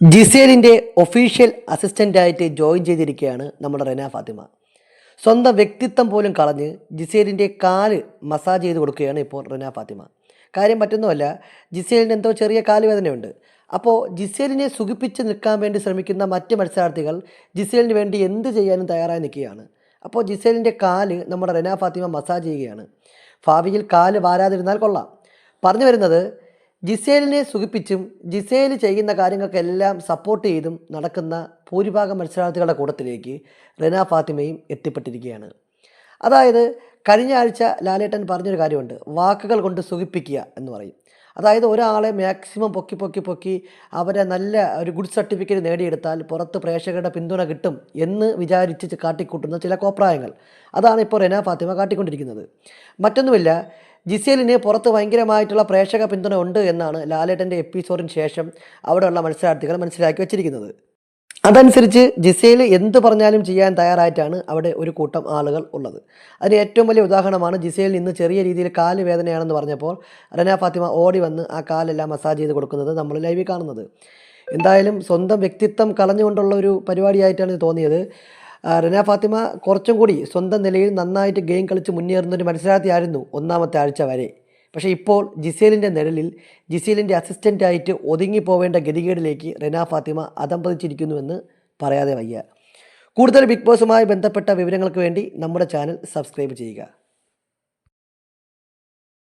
ജിസേലിന്റെ official അസിസ്റ്റന്റായിട്ട് join ചെയ്തിരിക്കുകയാണ് നമ്മുടെ റെന ഫാത്തിമ. സ്വന്തം വ്യക്തിത്വം പോലും കളഞ്ഞ് ജിസേലിന്റെ കാൽ മസാജ് ചെയ്ത് കൊടുക്കുകയാണ് ഇപ്പോൾ റെന ഫാത്തിമ. കാര്യം മറ്റൊന്നുമല്ല ജിസേലിന് എന്തോ ചെറിയ കാലുവേദനയുണ്ട്. അപ്പോൾ ജിസേലിനെ സുഖിപ്പിച്ച് നിൽക്കാൻ വേണ്ടി ശ്രമിക്കുന്ന മറ്റ് മത്സരാർത്ഥികൾ ജിസേലിന് വേണ്ടി എന്ത് ചെയ്യാനും തയ്യാറായി നിൽക്കുകയാണ്. അപ്പോൾ ജിസേലിന്റെ കാൽ നമ്മുടെ റെന ഫാത്തിമ മസാജ് ചെയ്യുകയാണ്. ഭാവിയിൽ കാൽ വാരാതിരുന്നാൽ കൊള്ളാം. പറഞ്ഞു വരുന്നത് ജിസേലിനെ സുഖിപ്പിച്ചും ജിസേൽ ചെയ്യുന്ന കാര്യങ്ങൾക്കെല്ലാം സപ്പോർട്ട് ചെയ്തും നടക്കുന്ന ഭൂരിഭാഗം മത്സരാർത്ഥികളുടെ കൂട്ടത്തിലേക്ക് റിന ഫാത്തിമയും എത്തിപ്പെട്ടിരിക്കുകയാണ്. അതായത് കഴിഞ്ഞ ആഴ്ച ലാലേട്ടൻ പറഞ്ഞൊരു കാര്യമുണ്ട്. വാക്കുകൾ കൊണ്ട് സുഖിപ്പിക്കുക എന്ന് പറയും. അതായത് ഒരാളെ മാക്സിമം പൊക്കി പൊക്കി പൊക്കി അവരെ നല്ല ഒരു ഗുഡ് സർട്ടിഫിക്കറ്റ് നേടിയെടുത്താൽ പുറത്ത് പ്രേക്ഷകരുടെ പിന്തുണ കിട്ടും എന്ന് വിചാരിച്ച് കാട്ടിക്കൂട്ടുന്ന ചില കോപ്രായങ്ങൾ. അതാണ് ഇപ്പോൾ റെന ഫാത്തിമ കാട്ടിക്കൊണ്ടിരിക്കുന്നത്. മറ്റൊന്നുമില്ല ജിസേലിന് പുറത്ത് ഭയങ്കരമായിട്ടുള്ള പ്രേക്ഷക പിന്തുണ ഉണ്ട് എന്നാണ് ലാലേട്ടന്റെ എപ്പിസോഡിന് ശേഷം അവിടെയുള്ള മത്സരാർത്ഥികൾ മനസ്സിലാക്കി വെച്ചിരിക്കുന്നത്. അതനുസരിച്ച് ജിസേൽ എന്ത് പറഞ്ഞാലും ചെയ്യാൻ തയ്യാറായിട്ടാണ് അവിടെ ഒരു കൂട്ടം ആളുകൾ ഉള്ളത്. അതിന് ഏറ്റവും വലിയ ഉദാഹരണമാണ് ജിസയിൽ ഇന്ന് ചെറിയ രീതിയിൽ കാൽ വേദനയാണെന്ന് പറഞ്ഞപ്പോൾ റന ഫാത്തിമ ഓടി വന്ന് ആ കാലെല്ലാം മസാജ് ചെയ്ത് കൊടുക്കുന്നത് നമ്മൾ ലൈവിൽ കാണുന്നത്. എന്തായാലും സ്വന്തം വ്യക്തിത്വം കളഞ്ഞുകൊണ്ടുള്ള ഒരു പരിപാടിയായിട്ടാണ് തോന്നിയത്. റന ഫാത്തിമ കുറച്ചും കൂടി സ്വന്തം നിലയിൽ നന്നായിട്ട് ഗെയിം കളിച്ച് മുന്നേറുന്ന ഒരു മത്സരാർത്ഥിയായിരുന്നു ഒന്നാമത്തെ ആഴ്ച വരെ. പക്ഷേ ഇപ്പോൾ ജിസേലിന്റെ നിഴലിൽ ജിസേലിന്റെ അസിസ്റ്റന്റായിട്ട് ഒതുങ്ങിപ്പോവേണ്ട ഗതികേടിലേക്ക് റിന ഫാത്തിമ അതമ്പതിച്ചിരിക്കുന്നുവെന്ന് പറയാതെ വയ്യ. കൂടുതൽ ബിഗ് ബോസുമായി ബന്ധപ്പെട്ട വിവരങ്ങൾക്ക് വേണ്ടി നമ്മുടെ ചാനൽ സബ്സ്ക്രൈബ് ചെയ്യുക.